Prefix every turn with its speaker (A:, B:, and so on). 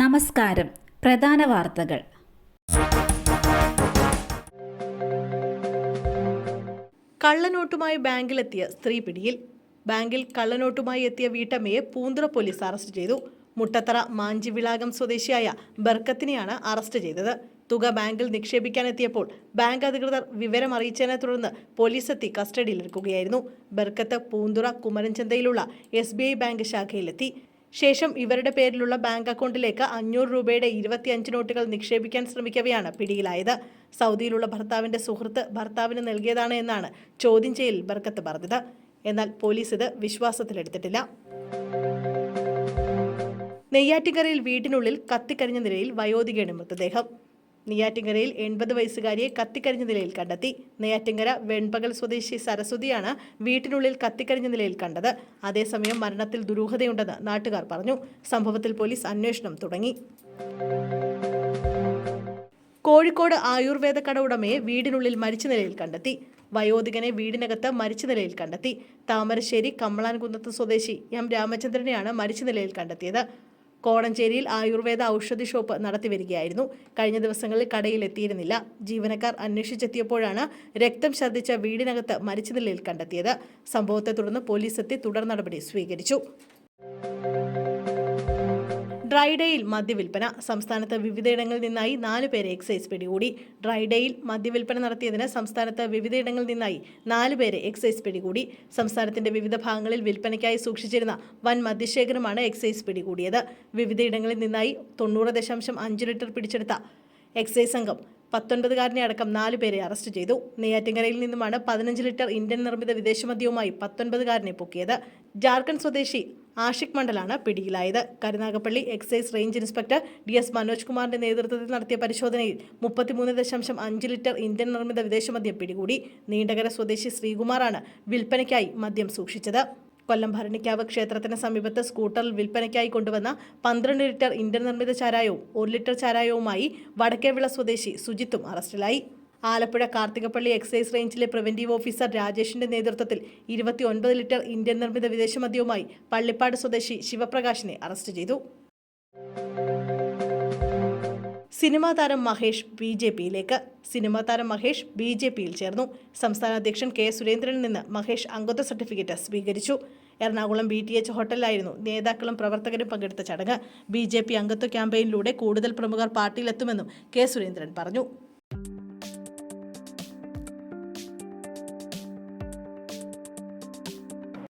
A: നമസ്കാരം. പ്രധാന വാർത്തകൾ.
B: കള്ളനോട്ടുമായി ബാങ്കിലെത്തിയ സ്ത്രീ പിടിയിൽ. ബാങ്കിൽ കള്ളനോട്ടുമായി എത്തിയ വീട്ടമ്മയെ പൂന്തുറ പോലീസ് അറസ്റ്റ് ചെയ്തു. മുട്ടത്തറ മാഞ്ചിവിളാകം സ്വദേശിയായ ബർക്കത്തിനെയാണ് അറസ്റ്റ് ചെയ്തത്. തുക ബാങ്കിൽ നിക്ഷേപിക്കാനെത്തിയപ്പോൾ ബാങ്ക് അധികൃതർ വിവരം അറിയിച്ചതിനെ തുടർന്ന് പോലീസ് എത്തി കസ്റ്റഡിയിലെടുക്കുകയായിരുന്നു. ബർക്കത്ത് പൂന്തുറ കുമരൻചന്തയിലുള്ള എസ് ബാങ്ക് ശാഖയിലെത്തി. ശേഷം ഇവരുടെ പേരിലുള്ള ബാങ്ക് അക്കൗണ്ടിലേക്ക് അഞ്ഞൂറ് രൂപയുടെ ഇരുപത്തിയഞ്ച് നോട്ടുകൾ നിക്ഷേപിക്കാൻ ശ്രമിക്കവെയാണ് പിടിയിലായത്. സൗദിയിലുള്ള ഭർത്താവിന്റെ സുഹൃത്ത് ഭർത്താവിന് നൽകിയതാണ് എന്നാണ് ചോദ്യം ചെയ്യൽ ബർക്കത്ത് പറഞ്ഞത്. എന്നാൽ പോലീസ് ഇത് വിശ്വാസത്തിലെടുത്തിട്ടില്ല. നെയ്യാറ്റിക്കരയിൽ വീട്ടിനുള്ളിൽ കത്തിക്കരിഞ്ഞ നിലയിൽ വയോധികയുടെ മൃതദേഹം. നെയ്യാറ്റിൻകരയിൽ എൺപത് വയസ്സുകാരിയെ കത്തിക്കരിഞ്ഞ നിലയിൽ കണ്ടെത്തി. നെയ്യാറ്റിങ്കര വെൺപകൽ സ്വദേശി സരസ്വതിയാണ് വീട്ടിനുള്ളിൽ കത്തിക്കരിഞ്ഞ നിലയിൽ കണ്ടത്. അതേസമയം മരണത്തിൽ ദുരൂഹതയുണ്ടെന്ന് നാട്ടുകാർ പറഞ്ഞു. സംഭവത്തിൽ പോലീസ് അന്വേഷണം തുടങ്ങി. കോഴിക്കോട് ആയുർവേദ കട ഉടമയെ വീടിനുള്ളിൽ മരിച്ച നിലയിൽ കണ്ടെത്തി. വയോധികനെ വീടിനകത്ത് മരിച്ച നിലയിൽ കണ്ടെത്തി. താമരശ്ശേരി കമ്മളാൻകുന്നത്ത് സ്വദേശി എം രാമചന്ദ്രനെയാണ് മരിച്ച നിലയിൽ കണ്ടെത്തിയത്. കോടഞ്ചേരിയിൽ ആയുർവേദ ഔഷധി ഷോപ്പ് നടത്തിവരികയായിരുന്നു. കഴിഞ്ഞ ദിവസങ്ങളിൽ കടയിൽ എത്തിയിരുന്നില്ല ജീവനക്കാർ അന്വേഷിച്ചെത്തിയപ്പോഴാണ് രക്തം ഛർദ്ദിച്ച വീടിനകത്ത് മരിച്ച നിലയിൽ കണ്ടെത്തിയത്. സംഭവത്തെ തുടർന്ന് പോലീസ് എത്തി തുടർ നടപടി സ്വീകരിച്ചു. ഡ്രൈഡേയിൽ മദ്യവിൽപ്പന. സംസ്ഥാനത്ത് വിവിധയിടങ്ങളിൽ നിന്നായി നാല് പേരെ എക്സൈസ് പിടികൂടി. ഡ്രൈഡേയിൽ മദ്യവിൽപ്പന നടത്തിയതിന് സംസ്ഥാനത്ത് വിവിധയിടങ്ങളിൽ നിന്നായി നാല് പേരെ എക്സൈസ് പിടികൂടി. സംസ്ഥാനത്തിന്റെ വിവിധ ഭാഗങ്ങളിൽ വിൽപ്പനയ്ക്കായി സൂക്ഷിച്ചിരുന്ന വൻ മദ്യശേഖരമാണ് എക്സൈസ് പിടികൂടിയത്. വിവിധയിടങ്ങളിൽ നിന്നായി തൊണ്ണൂറ് ദശാംശം അഞ്ച് ലിറ്റർ പിടിച്ചെടുത്ത എക്സൈസ് സംഘം പത്തൊൻപതുകാരനെ അടക്കം നാല് പേരെ അറസ്റ്റ് ചെയ്തു. നെയ്യാറ്റിൻകരയിൽ നിന്നുമാണ് പതിനഞ്ച് ലിറ്റർ ഇന്ത്യൻ നിർമ്മിത വിദേശമദ്യവുമായി പത്തൊൻപതുകാരനെ പൊക്കിയത്. ജാർഖണ്ഡ് സ്വദേശി ആഷിഖ് മണ്ഡലാണ് പിടിയിലായത്. Karunagappally excise range inspector D S Manoj കുമാറിന്റെ നേതൃത്വത്തിൽ നടത്തിയ പരിശോധനയിൽ മുപ്പത്തിമൂന്ന് ദശാംശം അഞ്ച് ലിറ്റർ ഇന്ത്യൻ നിർമ്മിത വിദേശമദ്യം പിടികൂടി. നീണ്ടകര സ്വദേശി ശ്രീകുമാറാണ് വിൽപ്പനയ്ക്കായി മദ്യം സൂക്ഷിച്ചത്. കൊല്ലം ഭരണിക്കാവ് ക്ഷേത്രത്തിന് സമീപത്ത് സ്കൂട്ടറിൽ വിൽപ്പനയ്ക്കായി കൊണ്ടുവന്ന പന്ത്രണ്ട് ലിറ്റർ ഇന്ത്യൻ നിർമ്മിത ചാരായവും ഒരു ലിറ്റർ ചാരായവുമായി വടക്കേവിള സ്വദേശി സുജിത്തും അറസ്റ്റിലായി. ആലപ്പുഴ കാർത്തികപ്പള്ളി എക്സൈസ് റേഞ്ചിലെ പ്രിവന്റീവ് ഓഫീസർ രാജേഷിന്റെ നേതൃത്വത്തിൽ ഇരുപത്തി ഒൻപത് ലിറ്റർ ഇന്ത്യൻ നിർമ്മിത വിദേശമദ്യവുമായി പള്ളിപ്പാട് സ്വദേശി ശിവപ്രകാശിനെ അറസ്റ്റ് ചെയ്തു. സിനിമാ താരം മഹേഷ് ബി ജെ പിയിലേക്ക്. സിനിമാ താരം മഹേഷ് ബി ജെ പിയിൽ ചേർന്നു. സംസ്ഥാന അധ്യക്ഷൻ കെ സുരേന്ദ്രനിൽ നിന്ന് മഹേഷ് അംഗത്വ സർട്ടിഫിക്കറ്റ് സ്വീകരിച്ചു. എറണാകുളം ബി ടി എച്ച് ഹോട്ടലിലായിരുന്നു നേതാക്കളും പ്രവർത്തകരും പങ്കെടുത്ത ചടങ്ങ്. ബി ജെ പി അംഗത്വ ക്യാമ്പയിനിലൂടെ കൂടുതൽ പ്രമുഖർ പാർട്ടിയിലെത്തുമെന്നും കെ സുരേന്ദ്രൻ പറഞ്ഞു.